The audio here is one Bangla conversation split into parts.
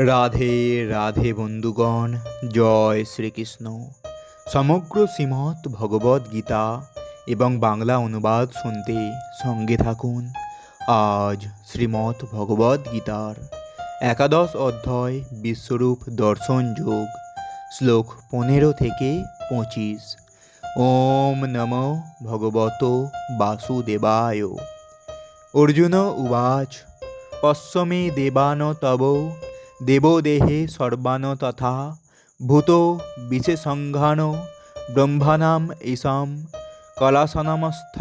রাধে রাধে বন্ধুগণ, জয় শ্রীকৃষ্ণ। সমগ্র শ্রীমৎ ভগবদ গীতা এবং বাংলা অনুবাদ শুনতে সঙ্গে থাকুন। আজ শ্রীমৎ ভগবদ গীতার একাদশ অধ্যায়, বিশ্বরূপ দর্শন যোগ, শ্লোক পনেরো থেকে পঁচিশ। ওম নম ভগবত বাসুদেবায়। অর্জুন উবাচ, পশ্চমে দেবান তব দেবদেহে সর্বান তথা ভূত বিশেষঙ্ঘান ব্রহ্মাণাম ঈশাম কলাসনমস্থ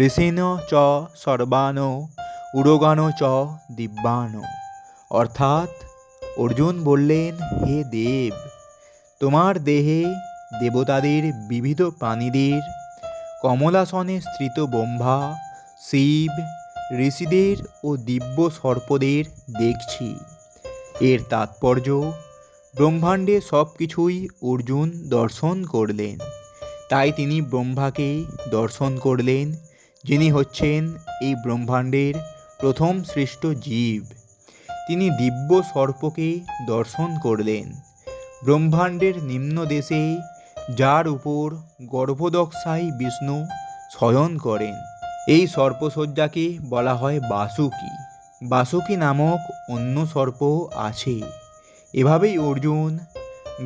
ঋষিন চ সর্বান উরগান চ দিব্যান অর্থাৎ অর্জুন বললেন, হে দেব, তোমার দেহে দেবতাদের বিবিধ প্রাণীদের কমলাসনে স্থিত ব্রহ্মা, শিব, ঋষিদের ও দিব্য সর্পদের দেখছি। এর তাৎপর্য? ব্রহ্মাণ্ডে সব কিছুই অর্জুন দর্শন করলেন। তাই তিনি ব্রহ্মাকে দর্শন করলেন, যিনি হচ্ছেন এই ব্রহ্মাণ্ডের প্রথম সৃষ্ট জীব। তিনি দিব্য সর্পকে দর্শন করলেন। ব্রহ্মাণ্ডের নিম্ন দেশে যার উপর গর্ভদক্ষায় বিষ্ণু শয়ন করেন। এই সর্পশয্যাকে বলা হয় বাসুকি। বাসুকি নামক অন্য সর্প আছে। এভাবেই অর্জুন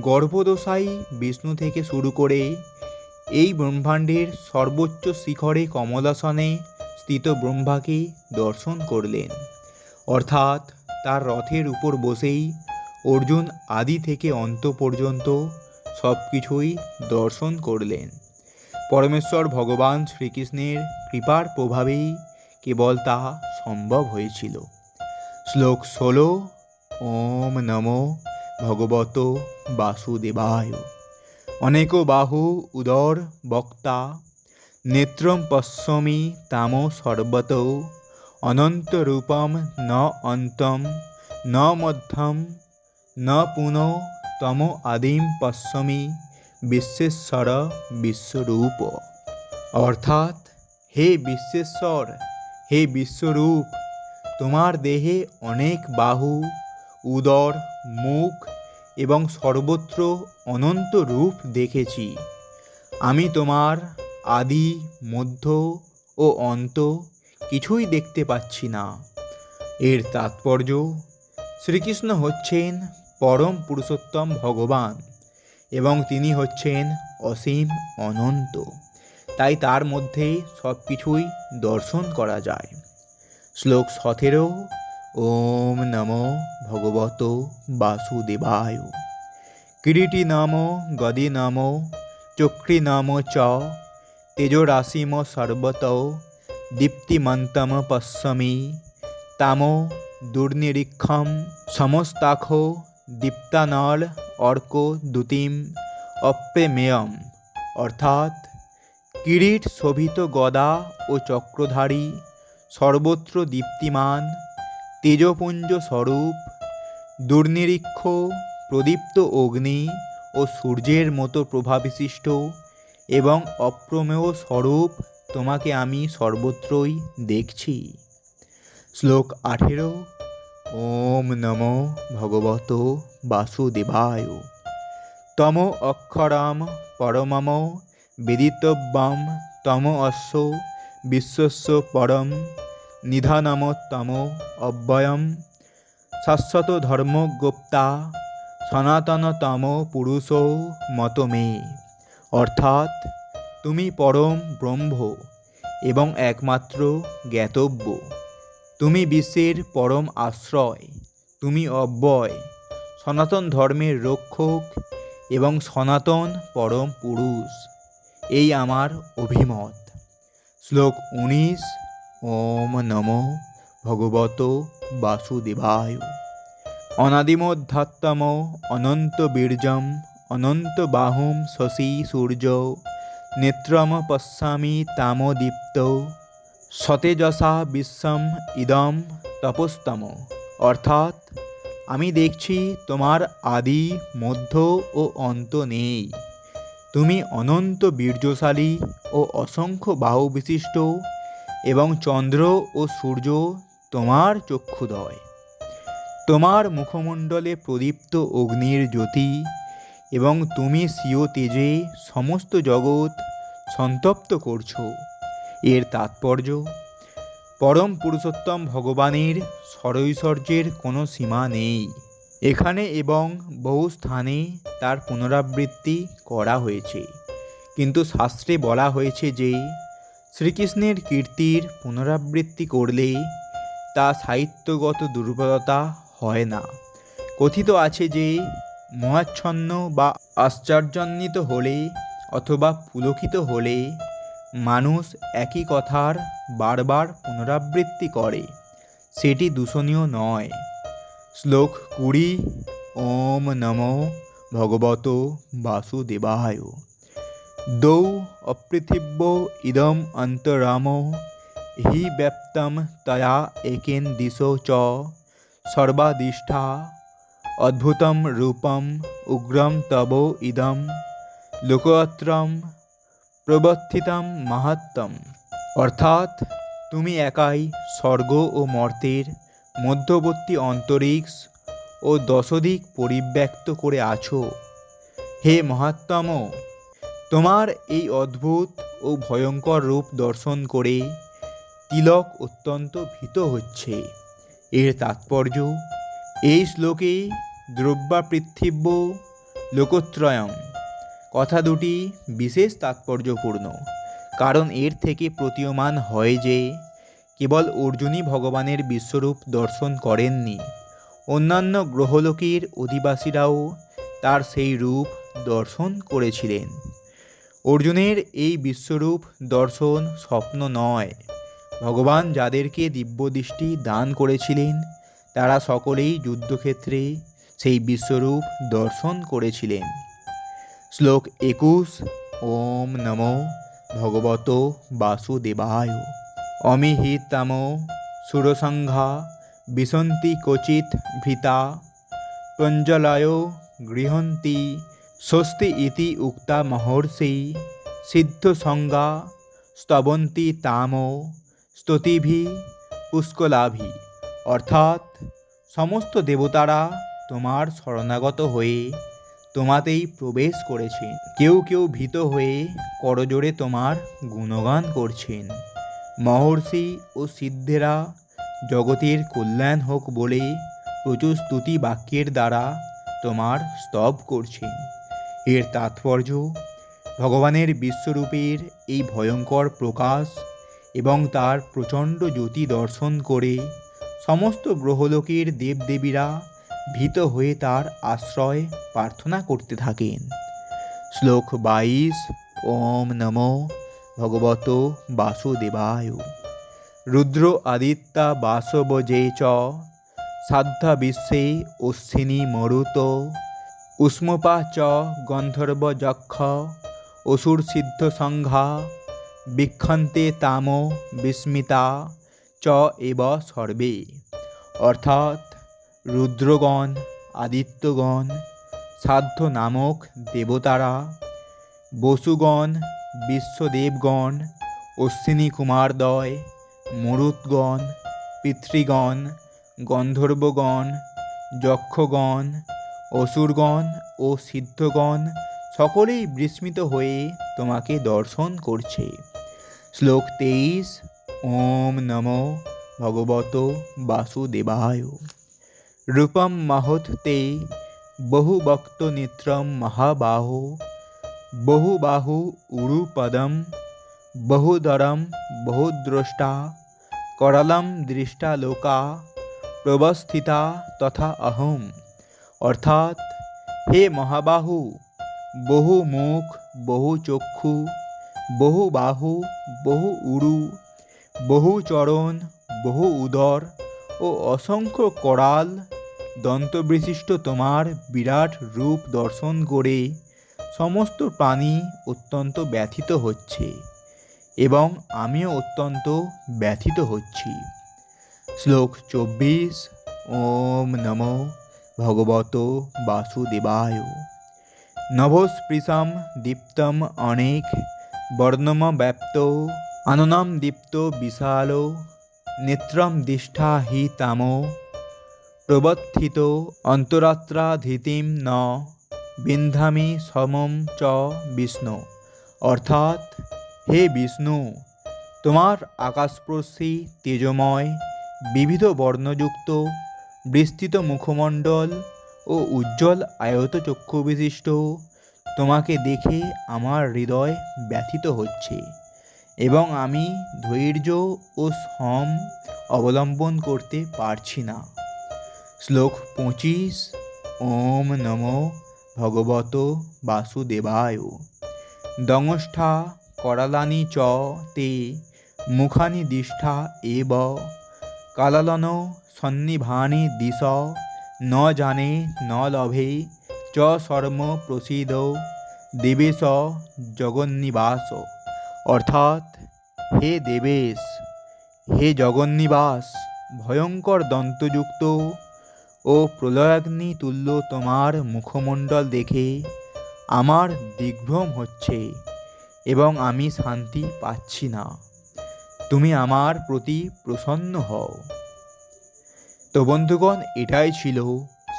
গর্ভদশাই বিষ্ণু থেকে শুরু করে এই ব্রহ্মাণ্ডের সর্বোচ্চ শিখরে কমলাসনে স্থিত ব্রহ্মাকে দর্শন করলেন। অর্থাৎ তার রথের উপর বসেই অর্জুন আদি থেকে অন্ত পর্যন্ত সব কিছুই দর্শন করলেন। পরমেশ্বর ভগবান শ্রীকৃষ্ণের কৃপার প্রভাবেই কেবল তা সম্ভব হয়েছিল। শ্লোক ষোলো, ওম নমো ভগবত বাসুদেবায়। অনেক বাহু উদর বক্তা, নেত্রম পশ্যমি তাম সর্বত অনন্তরূপম ন অন্তম, ন মধ্যম, ন পুন তম আদিম পশ্যমি, বিশ্বেশ্বর বিশ্বরূপ। অর্থাৎ, হে বিশ্বেশ্বর হে বিশ্বরূপ, তোমার দেহে অনেক বাহু, উদর, মুখ এবং সর্বত্র অনন্ত রূপ দেখেছি। আমি তোমার আদি, মধ্য ও অন্ত কিছুই দেখতে পাচ্ছি না। এর তাৎপর্য, শ্রীকৃষ্ণ হচ্ছেন পরম পুরুষোত্তম ভগবান এবং তিনি হচ্ছেন অসীম অনন্ত। তাই তার মধ্যে সব কিছুই দর্শন করা যায়। শ্লোক সতেরো, ওম নম ভগবত বাসুদেবায়। কিরীটি নাম, গদি নাম, চক্রি নাম চ তেজরাশিম সর্বত দীপ্তিমন্তম পশ্যমি, তাম দুর্নিরীক্ষম সমস্তাখ দীপ্তানল অর্ক দ্যুতিম অপ্রেমেয়ম। অর্থাৎ কিরীট শোভিত গদা ও চক্রধারী, সর্বত্র দীপ্তিমান, তেজপুঞ্জ স্বরূপ, দুর্নিরীক্ষ, প্রদীপ্ত অগ্নি ও সূর্যের মতো প্রভাবিশিষ্ট এবং অপ্রমেয় স্বরূপ তোমাকে আমি সর্বত্রই দেখছি। শ্লোক আঠেরো, ওম নম ভগবত বাসুদেবায়। তম অক্ষরম পরমম বেদিতব্যম তম অশ্ব বিশ্বস্য পরম নিধানমোত্তম অব্যয়ম। শাশ্বত ধর্মগোপ্তা সনাতনতম পুরুষ মত মে। অর্থাৎ তুমি পরম ব্রহ্ম এবং একমাত্র জ্ঞাতব্য। তুমি বিশ্বের পরম আশ্রয়, তুমি অব্যয়, সনাতন ধর্মের রক্ষক এবং সনাতন পরম পুরুষ। এই আমার অভিমত। শ্লোক উনিশ, ওম নম ভগবত বাসুদেবায়। অনাদিমধ্যাত্তম অনন্ত বীর্যম অনন্ত বাহুম শশী সূর্য নেত্রম পশ্যামি তামদীপ্ত সতেজসা বিশ্বম ইদম তপস্তম। অর্থাৎ আমি দেখছি তোমার আদি, মধ্য ও অন্ত নেই। তুমি অনন্ত বীর্যশালী ও অসংখ্য বাহু বিশিষ্ট এবং চন্দ্র ও সূর্য তোমার চক্ষুদয়। তোমার মুখমণ্ডলে প্রদীপ্ত অগ্নির জ্যোতি এবং তুমি স্বীয় তেজে সমস্ত জগৎ সন্তপ্ত করছ। এর তাৎপর্য, পরম পুরুষোত্তম ভগবানের স্বরৈশ্বর্যের কোনো সীমা নেই। এখানে এবং বহু স্থানে তার পুনরাবৃত্তি করা হয়েছে। কিন্তু শাস্ত্রে বলা হয়েছে যে, শ্রীকৃষ্ণের কীর্তির পুনরাবৃত্তি করলে তা সাহিত্যগত দুর্বলতা হয় না। কথিত আছে যে, মহাচ্ছন্ন বা আশ্চর্যান্বিত হলে অথবা পুলকিত হলে মানুষ একই কথার বারবার পুনরাবৃত্তি করে। সেটি দূষণীয় নয়। শ্লোক কুড়ি, ওম নম ভগবত বাসুদেবায়। দৌ অপৃথিব্য ইদম অন্তরাম, হি ব্যপ্তম তয়া একেন দিশো চ। সর্বাদিষ্ঠা অদ্ভুতম রূপম উগ্রম তব ইদম, লোকত্রম প্রবর্তিতম মাহাত্ম অর্থাৎ তুমি একাই স্বর্গ ও মর্তের মধ্যবর্তী অন্তরিক্ষ ও দশদিক পরিব্যক্ত করে আছো। হে মহাত্তম তোমার এই অদ্ভুত ও ভয়ঙ্কর রূপ দর্শন করে তিলক অত্যন্ত ভীত হচ্ছে। এর তাৎপর্য, এই শ্লোকে দ্রব্যা পৃথিব্য লোকত্রয়ম। কথা দুটি বিশেষ তাৎপর্যপূর্ণ, কারণ এর থেকে প্রতীয়মান হয় যে কেবল অর্জুনই ভগবানের বিশ্বরূপ দর্শন করেননি। অন্যান্য গ্রহলোকের অধিবাসীরাও তার সেই রূপ দর্শন করেছিলেন। অর্জুনের এই বিশ্বরূপ দর্শন স্বপ্ন নয়। ভগবান যাদেরকে দিব্যদৃষ্টি দান করেছিলেন, তারা সকলেই যুদ্ধক্ষেত্রে সেই বিশ্বরূপ দর্শন করেছিলেন। শ্লোক একুশ, ওম নম ভগবত বাসুদেবায়। অমিহিতাম সুরসংঘা বিশন্তি ক্বচিৎ ভিতা প্রঞ্জলায় গৃহন্তি স্বস্তি ইতি উক্তা মহর্ষি সিদ্ধসংজ্ঞা স্তবন্তি তাম স্তুতিভি পুষ্কলাভি। অর্থাৎ সমস্ত দেবতারা তোমার শরণাগত হয়ে তোমাতেই প্রবেশ করেছেন। কেউ কেউ ভীত হয়ে করজোড়ে তোমার গুণগান করছেন। মহর্ষি ও সিদ্ধেরা জগতের কল্যাণ হোক বলে প্রচুর স্তুতি বাক্যের দ্বারা তোমার স্তব করছেন। এর তাৎপর্য, ভগবানের বিশ্বরূপের এই ভয়ঙ্কর প্রকাশ এবং তার প্রচণ্ড জ্যোতি দর্শন করে সমস্ত গ্রহলোকের দেবদেবীরা ভীত হয়ে তার আশ্রয় প্রার্থনা করতে থাকেন। শ্লোক বাইশ, ওম নম। ভগবত বাসুদেবায়। রুদ্র আদিত্যা বাসবজে চ সাধ্যা বিশ্বে অশ্বিনী মরুত, উষ্মপা চ, গন্ধর্ব যক্ষ, অসুর সিদ্ধ সংঘা, বিক্ষন্তে তাম বিস্মিতা, চ এব সর্বে। অর্থাৎ রুদ্রগণ, আদিত্যগণ, সাধ্য নামক দেবতারা, বসুগণ বিশ্বদেবগণ, অশ্বিনী কুমারদয় মরুৎগণ পিতৃগণ, গন্ধর্বগণ, যক্ষগণ, অসুরগণ ও সিদ্ধগণ সকলেই বিস্মিত হয়ে তোমাকে দর্শন করছে। শ্লোক তেইশ, ওম নম ভগবত বাসুদেবায়। রূপম মহৎ তে বহুভক্ত নেত্রম মহাবাহো। বহুবাহু উরুপদম, বহুদরম, বহুদ্রষ্টা, করলম দৃষ্টা লোকা, প্রবস্থিতা তথা অহম। অর্থাৎ, হে মহাবাহু বহু মুখ বহু চক্ষু বহু বাহু বহু উরু বহু চরণ বহু উদর ও অসংখ্য করাল দন্তবিশিষ্ট তোমার বিরাট রূপ দর্শন করে। সমস্ত প্রাণী অত্যন্ত ব্যথিত হচ্ছে এবং আমিও অত্যন্ত ব্যথিত হচ্ছি। শ্লোক চব্বিশ ওম নম ভগবত বাসুদেবায়। নভস্পৃশম দীপ্তম অনেক বর্ণম ব্যপ্ত আননাম দীপ্ত বিশাল নেত্রম দিষ্ঠা প্রবর্তিত অন্তরাত্রাধীতিম ন। বিন্ধামি সমম চ বিষ্ণু। অর্থাৎ, হে বিষ্ণু, তোমার আকাশস্পর্শী তেজময়, বিবিধ বর্ণযুক্ত, বিস্তৃত মুখমণ্ডল ও উজ্জ্বল আয়ত চক্ষু বিশিষ্ট, তোমাকে দেখে আমার হৃদয় ব্যথিত হচ্ছে এবং আমি ধৈর্য ও সম অবলম্বন করতে পারছি না। শ্লোক পঁচিশ, ওম নমো ভগবত বাসুদেবায়। দংষ্ঠা করালানি চ তে মুখানি দিষ্ঠা এব। কালালন সন্নিভানি দিশ। ন জানে ন লভে। চ শর্ম প্রসিদ। দেবেশ জগন্নিবাস। অর্থাৎ হে দেবেশ, হে জগন্নিবাস, ভয়ঙ্কর দন্তযুক্ত ও প্রলয়াগ্নি তুল্য তোমার মুখমণ্ডল দেখে আমার দিগ্ভ্রম হচ্ছে এবং আমি শান্তি পাচ্ছি না। তুমি আমার প্রতি প্রসন্ন হও। তো বন্ধুগণ, এটাই ছিল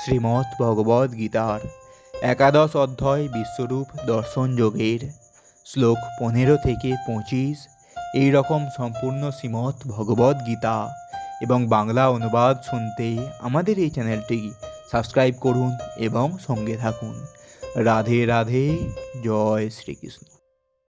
শ্রীমৎ ভগবদ গীতার একাদশ অধ্যায় বিশ্বরূপ দর্শন যোগের শ্লোক পনেরো থেকে পঁচিশ। এই রকম সম্পূর্ণ শ্রীমৎ ভগবদ গীতা এবং বাংলা অনুবাদ শুনতে আমাদের এই চ্যানেলটি সাবস্ক্রাইব করুন এবং সঙ্গে থাকুন। রাধে রাধে, জয় শ্রীকৃষ্ণ।